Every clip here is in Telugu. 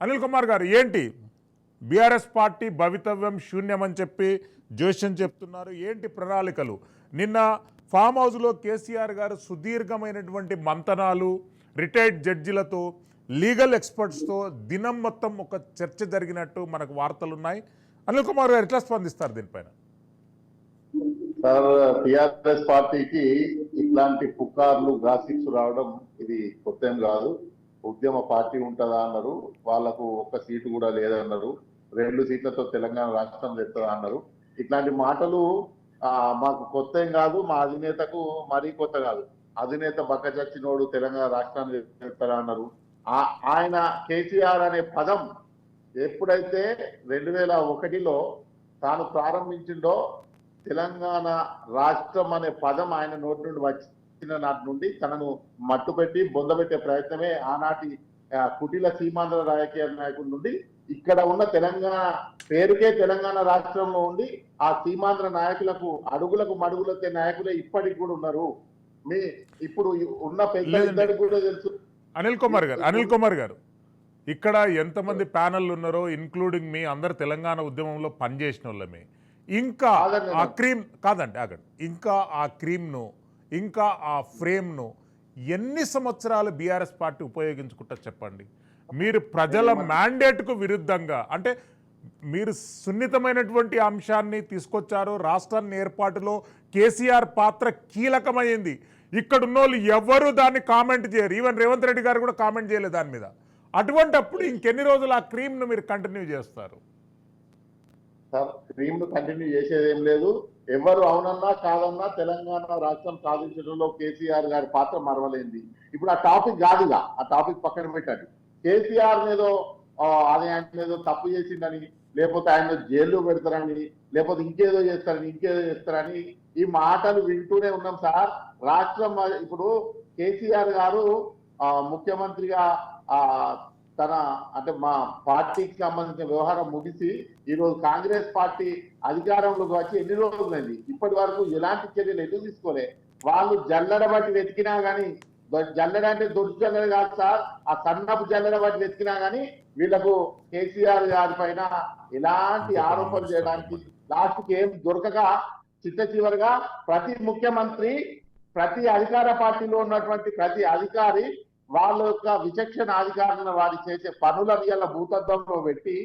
అనిల్ కుమార్ గారు ఏంటి? బీఆర్ఎస్ పార్టీ భవితవ్యం శూన్యమని చెప్పి జోష్యం చెప్తున్నారు. ఏంటి ప్రణాళికలు? నిన్న ఫామ్ హౌస్లో కేసీఆర్ గారు సుదీర్ఘమైనటువంటి మంతనాలు రిటైర్డ్ జడ్జిలతో లీగల్ ఎక్స్పర్ట్స్తో దినం మొత్తం ఒక చర్చ జరిగినట్టు మనకు వార్తలు ఉన్నాయి అనిల్ కుమార్ గారు ఎట్లా స్పందిస్తారు దీనిపైన? సార్ టిఆర్ఎస్ పార్టీకి ఇట్లాంటి పుకార్లు గాసిప్స్ రావడం ఇది కొత్త కాదు. ఉద్యమ పార్టీ ఉంటుందా అన్నారు. వాళ్ళకు ఒక్క సీటు కూడా లేదన్నారు. రెండు సీట్లతో తెలంగాణ రాష్ట్రం తెస్తుందా అన్నారు. ఇట్లాంటి మాటలు మాకు కొత్త ఏం కాదు మా అధినేతకు మరీ కొత్త కాదు. అధినేత బక్క చచ్చినోడు తెలంగాణ రాష్ట్రాన్ని తెస్తారా అన్నారు. ఆ- ఆయన కేసీఆర్ అనే పదం ఎప్పుడైతే రెండు వేల ఒకటిలో తాను ప్రారంభించిండో తెలంగాణ రాష్ట్రం అనే పదం ఆయన నోటి నుండి వచ్చిన నాటి నుండి తనను మట్టుపెట్టి బొందబెట్టే ప్రయత్నమే ఆనాటి కుటిల సీమాంధ్ర రాజకీయ నాయకుడి నుండి ఇక్కడ ఉన్న తెలంగాణ పేరుకే తెలంగాణ రాష్ట్రంలో ఉండి ఆ సీమాంధ్ర నాయకులకు అడుగులకు మడుగులొచ్చే నాయకులే ఇప్పటికి కూడా ఉన్నారు. మీ ఇప్పుడు ఉన్న పెద్దలిద్దరికి కూడా తెలుసు. అనిల్ కుమార్ గారు అనిల్ కుమార్ గారు ఇక్కడ ఎంతమంది ప్యానల్ ఉన్నారో ఇన్క్లూడింగ్ మీ అందరు తెలంగాణ ఉద్యమంలో పనిచేసిన వాళ్ళమే. ఇంకా. ఆ క్రీమ్ కాదండి ఆగండి. ఇంకా ఆ క్రీమ్ను ఇంకా ఆ ఫ్రేమ్ను ఎన్ని సంవత్సరాలు బీఆర్ఎస్ పార్టీ ఉపయోగించుకుంటా చెప్పండి. మీరు ప్రజల మ్యాండేట్కు విరుద్ధంగా అంటే మీరు సున్నితమైనటువంటి అంశాన్ని తీసుకొచ్చారు రాష్ట్రాన్ని ఏర్పాటులో కేసీఆర్ పాత్ర కీలకమైంది. ఇక్కడ ఉన్నోళ్ళు ఎవరు దాన్ని కామెంట్ చేయరు. ఈవెన్ రేవంత్ రెడ్డి గారు కూడా కామెంట్ చేయలేదు దాని మీద. అటువంటప్పుడు ఇంకెన్ని రోజులు ఆ క్రీమ్ను మీరు కంటిన్యూ చేస్తారు? స్ట్రీమ్ను కంటిన్యూ చేసేదేం లేదు. ఎవరు అవునన్నా కాదన్నా తెలంగాణ రాష్ట్రం సాధించడంలో కేసీఆర్ గారి పాత్ర మరవలేంది ఇప్పుడు ఆ టాపిక్ కాదుగా ఆ టాపిక్ పక్కన పెట్టండి. కేసీఆర్ ఏదో ఆ, అది ఆయన ఏదో తప్పు చేసిందని లేకపోతే ఆయన జైల్లో పెడతారని లేకపోతే ఇంకేదో చేస్తారని ఇంకేదో చేస్తారని ఈ మాటలు వింటూనే ఉన్నాం సార్. రాష్ట్రం ఇప్పుడు కేసీఆర్ గారు ముఖ్యమంత్రిగా తన అంటే మా పార్టీకి సంబంధించిన వ్యవహారం ముగిసి ఈ రోజు కాంగ్రెస్ పార్టీ అధికారంలోకి వచ్చి ఎన్ని రోజులైంది? ఇప్పటి వరకు ఎలాంటి చర్యలు ఎందుకు తీసుకోలే? వాళ్ళు జల్లెడ బట్టి వెతికినా గానీ దొ- జల్లెడ అంటే దొడ్డు జల్లెడ కాదు సార్ ఆ సన్నపు జల్లెడ బట్టి వెతికినా గానీ వీళ్ళకు కేసీఆర్ గారి పైన ఎలాంటి ఆరోపణలు చేయడానికి లాస్ట్కి ఏం దొరకక చిట్ట చివరిగా ప్రతి ముఖ్యమంత్రి ప్రతి అధికార పార్టీలో ఉన్నటువంటి ప్రతి అధికారి వాళ్ళ యొక్క విచక్షణ అధికారులను వారి చేసే పనులను ఇలా భూతత్వంలో పెట్టి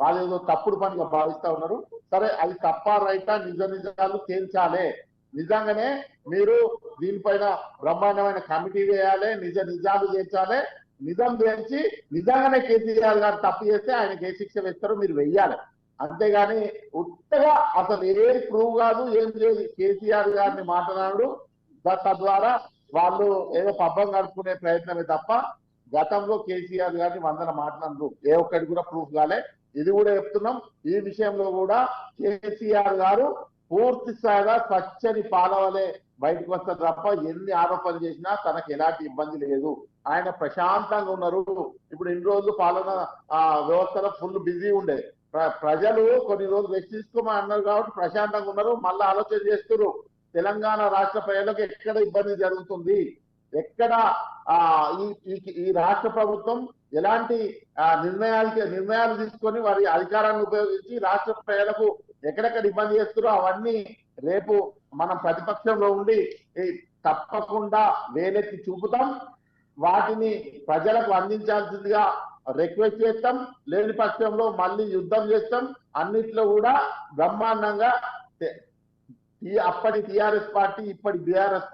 వాళ్ళు ఏదో తప్పుడు పనిగా భావిస్తా ఉన్నారు. సరే అది తప్ప రైటా? నిజ నిజాలు తేల్చాలే. నిజంగానే మీరు దీనిపైన బ్రహ్మాండమైన కమిటీ వేయాలి నిజ నిజాలు చేర్చాలి నిజం తేల్చి నిజంగానే కేసీఆర్ గారు తప్పు చేస్తే ఆయనకి ఏ శిక్ష వేస్తారో మీరు వెయ్యాలి. అంతేగాని ఉత్తగా అసలు ఏ ప్రూవ్ కాదు ఏం లేదు. కేసీఆర్ గారిని మాట్లాడు తద్వారా వాళ్ళు ఏదో పబ్బం గడుపుకునే ప్రయత్నమే తప్ప గతంలో కేసీఆర్ గారిని వందల మాట్లాడరు ఏ ఒక్కటి కూడా ప్రూఫ్ కాలే. ఇది కూడా చెప్తున్నాం. ఈ విషయంలో కూడా కేసీఆర్ గారు పూర్తి స్థాయిగా స్వచ్ఛని పాలవలే బయటకు వస్తారు తప్ప ఎన్ని ఆరోపణలు చేసినా తనకు ఎలాంటి ఇబ్బంది లేదు. ఆయన ప్రశాంతంగా ఉన్నారు. ఇప్పుడు ఇన్ని రోజులు పాలన ఆ వ్యవస్థలో ఫుల్ బిజీ ఉండే. ప్ర- ప్రజలు కొన్ని రోజులు రక్షించుకోమని అన్నారు కాబట్టి ప్రశాంతంగా ఉన్నారు. మళ్ళీ ఆలోచన చేస్తున్నారు. తెలంగాణ రాష్ట్ర ప్రజలకు ఎక్కడ ఇబ్బంది జరుగుతుంది? ఎక్కడ ఆ ఈ రాష్ట్ర ప్రభుత్వం ఎలాంటి నిర్ణయాలకి నిర్ణయాలు తీసుకొని వారి అధికారాన్ని ఉపయోగించి రాష్ట్ర ప్రజలకు ఎక్కడెక్కడ ఇబ్బంది చేస్తారో అవన్నీ రేపు మనం ప్రతిపక్షంలో ఉండి తప్పకుండా వేలెత్తి చూపుతాం. వాటిని ప్రజలకు అందించాల్సిందిగా రిక్వెస్ట్ చేస్తాం. లేని పక్షంలో మళ్ళీ యుద్ధం చేస్తాం. అన్నిట్లో కూడా బ్రహ్మాండంగా ఈ అప్పటి టిఆర్ఎస్ పార్టీ ఇప్పటి బిఆర్ఎస్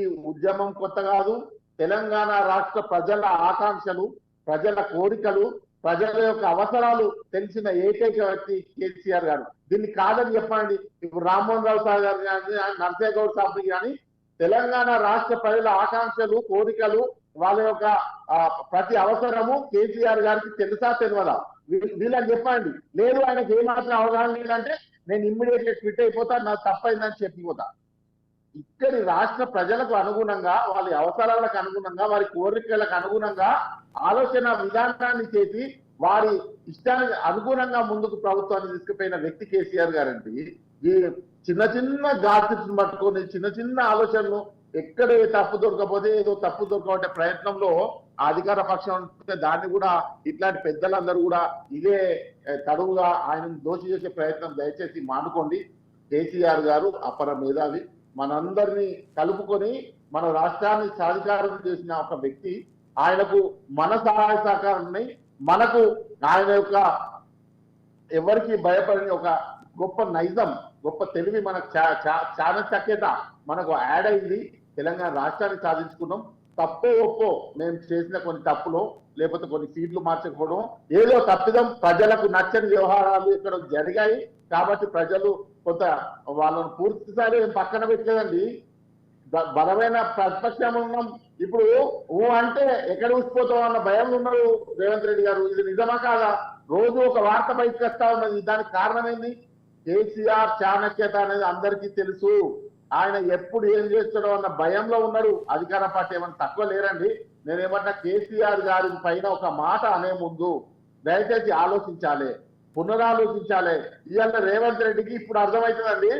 ఈ ఉద్యమం కొత్త కాదు. తెలంగాణ రాష్ట్ర ప్రజల ఆకాంక్షలు ప్రజల కోరికలు ప్రజల యొక్క అవసరాలు తెలిసిన ఏకైక వ్యక్తి కేసీఆర్ గారు. దీన్ని కాదని చెప్పండి. ఇప్పుడు రామ్మోహన్ రావు సార్ గారు కానీ నర్సయ్య గౌడ్ సాబ్ కానీ తెలంగాణ రాష్ట్ర ప్రజల ఆకాంక్షలు కోరికలు వాళ్ళ యొక్క ప్రతి అవసరము కేసీఆర్ గారికి తెలుసా తెలియదా వీళ్ళని చెప్పండి. లేదు ఆయనకి ఏమాత్రం అవగాహన లేదంటే నేను ఇమ్మీడియట్గా అయిపోతా నాకు తప్పైందని చెప్పిపోతా. ఇక్కడి రాష్ట్ర ప్రజలకు అనుగుణంగా వాళ్ళ అవసరాలకు అనుగుణంగా వారి కోరికలకు అనుగుణంగా ఆలోచన విధానాన్ని చేసి వారి ఇష్టానికి అనుగుణంగా ముందుకు ప్రభుత్వాన్ని తీసుకుపోయిన వ్యక్తి కేసీఆర్ గారండి. ఈ చిన్న చిన్న గాసిప్స్ పట్టుకొని చిన్న చిన్న ఆలోచనలు ఎక్కడ తప్పు దొరకపోతే ఏదో తప్పు దొరకబట్టే ప్రయత్నంలో అధికార పక్షం ఉంటే దాన్ని కూడా ఇట్లాంటి పెద్దలందరూ కూడా ఇదే తడువుగా ఆయనను దోషి చేసే ప్రయత్నం దయచేసి మానుకోండి. కేసీఆర్ గారు అపర మేధావి. మనందరినీ కలుపుకొని మన రాష్ట్రాన్ని సాధికారం చేసిన ఒక వ్యక్తి ఆయనకు మన సహాయ సహకారం మనకు ఆయన యొక్క ఎవరికి భయపడని ఒక గొప్ప నైజం గొప్ప తెలివి మనకు చా- చా- మనకు యాడ్ అయింది. తెలంగాణ రాష్ట్రాన్ని సాధించుకున్నాం. తప్పో ఒప్పో మేము చేసిన కొన్ని తప్పులు లేకపోతే కొన్ని సీట్లు మార్చకపోవడం ఏదో తప్పిదం ప్రజలకు నచ్చని వ్యవహారాలు ఇక్కడ జరిగాయి. కాబట్టి ప్రజలు కొంత వాళ్ళని పూర్తిసారి పక్కన పెట్టలేదండి. బ- బలమైన ప్రతిపక్షం ఉన్నాం. ఇప్పుడు ఊ అంటే ఎక్కడ ఊసిపోతాం అన్న భయం ఉన్నారు రేవంత్ రెడ్డి గారు. ఇది నిజమా కాదా? రోజు ఒక వార్త బయటకు వస్తా ఉన్నది. దానికి కారణం ఏంది? కేసీఆర్ చాణక్యత అనేది అందరికీ తెలుసు. ఆయన ఎప్పుడు ఏం చేస్తాడో అన్న భయంలో ఉన్నారు అధికార పార్టీ ఏమన్నా తక్కువ లేరండి. నేనేమన్నా కేసీఆర్ గారి పైన ఒక మాట అనే ముందు దయచేసి ఆలోచించాలి. పునరాలోచించాలి. ఇవాళ రేవంత్ రెడ్డికి ఇప్పుడు అర్థమవుతుందండి.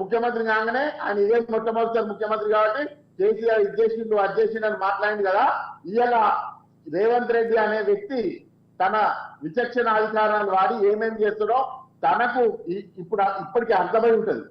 ముఖ్యమంత్రి కాగానే ఆయన ఇదే మొట్టమొదటిసారి ముఖ్యమంత్రి కాబట్టి కేసీఆర్ ఇది చేసిండు అని మాట్లాడింది కదా. ఇవాళ రేవంత్ రెడ్డి అనే వ్యక్తి తన విచక్షణ అధికారాలు వాడి ఏమేం చేస్తాడో తనకు ఇప్పుడు ఇప్పటికీ అర్థమై ఉంటది.